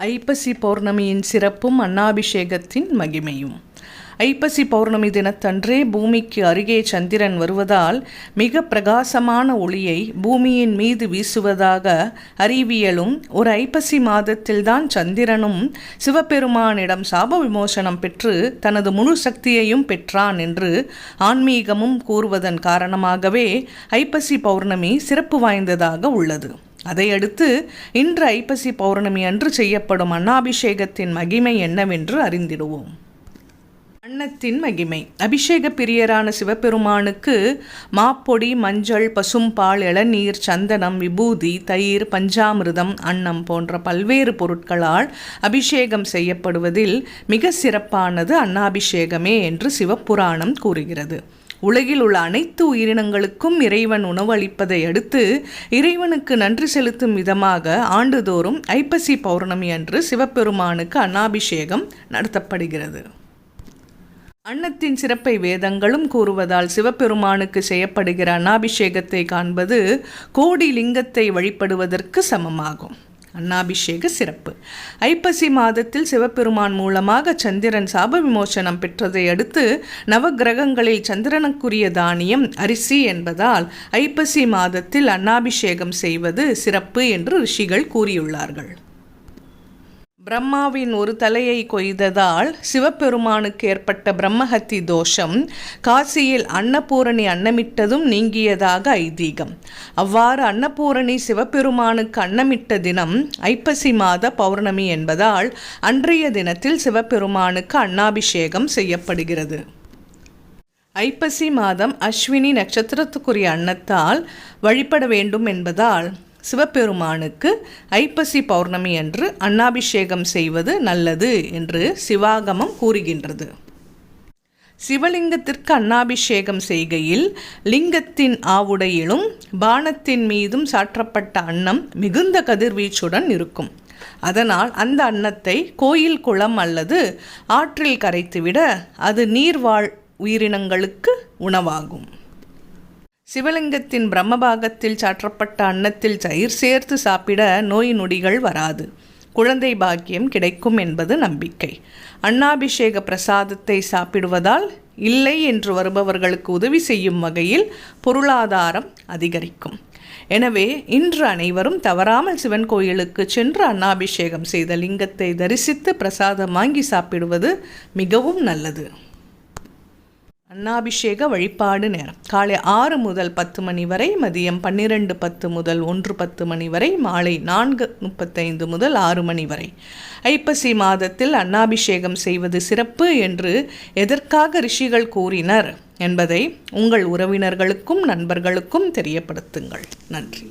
ஐப்பசி பௌர்ணமியின் சிறப்பும் அன்னாபிஷேகத்தின் மகிமையும். ஐப்பசி பௌர்ணமி தினத்தன்றே பூமிக்கு அருகே சந்திரன் வருவதால் மிக பிரகாசமான ஒளியை பூமியின் மீது வீசுவதாக அறிவியலும் ஒரு ஐப்பசி மாதத்தில்தான் சந்திரனும் சிவபெருமானிடம் சாப விமோசனம் பெற்று தனது முழு சக்தியையும் பெற்றான் என்று ஆன்மீகமும் கூறுவதன் காரணமாகவே ஐப்பசி பௌர்ணமி சிறப்பு வாய்ந்ததாக உள்ளது. அதையடுத்து இன்று ஐப்பசி பௌர்ணமி அன்று செய்யப்படும் அன்னாபிஷேகத்தின் மகிமை என்னவென்று அறிந்திடுவோம். அன்னத்தின் மகிமை. அபிஷேக பிரியரான சிவபெருமானுக்கு மாப்பொடி மஞ்சள் பசும்பால் இளநீர் சந்தனம் விபூதி தயிர் பஞ்சாமிர்தம் அன்னம் போன்ற பல்வேறு பொருட்களால் அபிஷேகம் செய்யப்படுவதில் மிக சிறப்பானது அன்னாபிஷேகமே என்று சிவபுராணம் கூறுகிறது. உலகில் உள்ள அனைத்து உயிரினங்களுக்கும் இறைவன் உணவளிப்பதை அடுத்து இறைவனுக்கு நன்றி செலுத்தும் விதமாக ஆண்டுதோறும் ஐப்பசி பௌர்ணமி அன்று சிவபெருமானுக்கு அன்னாபிஷேகம் நடத்தப்படுகிறது. அன்னத்தின் சிறப்பை வேதங்களும் கூறுவதால் சிவபெருமானுக்கு செய்யப்படுகிற அன்னாபிஷேகத்தை காண்பது கோடி லிங்கத்தை வழிபடுவதற்கு சமமாகும். அன்னாபிஷேக சிறப்பு. ஐப்பசி மாதத்தில் சிவபெருமான் மூலமாக சந்திரன் சாப விமோசனம் பெற்றதை அடுத்து நவகிரகங்களில் சந்திரனுக்குரிய தானியம் அரிசி என்பதால் ஐப்பசி மாதத்தில் அன்னாபிஷேகம் செய்வது சிறப்பு என்று ரிஷிகள் கூறியுள்ளார்கள். பிரம்மாவின் ஒரு தலையை கொய்ததால் சிவபெருமானுக்கு ஏற்பட்ட பிரம்மஹத்தி தோஷம் காசியில் அன்னபூரணி அன்னமிட்டதும் நீங்கியதாக ஐதீகம். அவ்வாறு அன்னபூரணி சிவபெருமானுக்கு அன்னமிட்ட தினம் ஐப்பசி மாத பௌர்ணமி என்பதால் அன்றைய தினத்தில் சிவபெருமானுக்கு அன்னாபிஷேகம் செய்யப்படுகிறது. ஐப்பசி மாதம் அஸ்வினி நட்சத்திரத்துக்குரிய அன்னத்தால் வழிபட வேண்டும் என்பதால் சிவபெருமானுக்கு ஐப்பசி பௌர்ணமி அன்று அன்னாபிஷேகம் செய்வது நல்லது என்று சிவாகமம் கூறுகின்றது. சிவலிங்கத்திற்கு அன்னாபிஷேகம் செய்கையில் லிங்கத்தின் ஆவுடையிலும் பானத்தின் மீதும் சாற்றப்பட்ட அன்னம் மிகுந்த கதிர்வீச்சுடன் இருக்கும். அதனால் அந்த அன்னத்தை கோயில் குளம் அல்லது ஆற்றில் கரைத்துவிட அது நீர்வாழ் உயிரினங்களுக்கு உணவாகும். சிவலிங்கத்தின் பிரம்மபாகத்தில் சாற்றப்பட்ட அன்னத்தில் தயிர் சேர்த்து சாப்பிட நோய் நொடிகள் வராது. குழந்தை பாக்கியம் கிடைக்கும் என்பது நம்பிக்கை. அன்னாபிஷேக பிரசாதத்தை சாப்பிடுவதால் இல்லை என்று வருபவர்களுக்கு உதவி செய்யும் வகையில் பொருளாதாரம் அதிகரிக்கும். எனவே இன்று அனைவரும் தவறாமல் சிவன் கோயிலுக்கு சென்று அன்னாபிஷேகம் செய்த லிங்கத்தை தரிசித்து பிரசாதம் வாங்கி சாப்பிடுவது மிகவும் நல்லது. அன்னாபிஷேக வழிபாடு நேரம். காலை ஆறு முதல் பத்து மணி வரை மதியம் பன்னிரெண்டு பத்து முதல் ஒன்று பத்து மணி வரை மாலை நான்கு முப்பத்தைந்து முதல் ஆறு மணி வரை. ஐப்பசி மாதத்தில் அன்னாபிஷேகம் செய்வது சிறப்பு என்று எதற்காக ரிஷிகள் கூறினர் என்பதை உங்கள் உறவினர்களுக்கும் நண்பர்களுக்கும் தெரியப்படுத்துங்கள். நன்றி.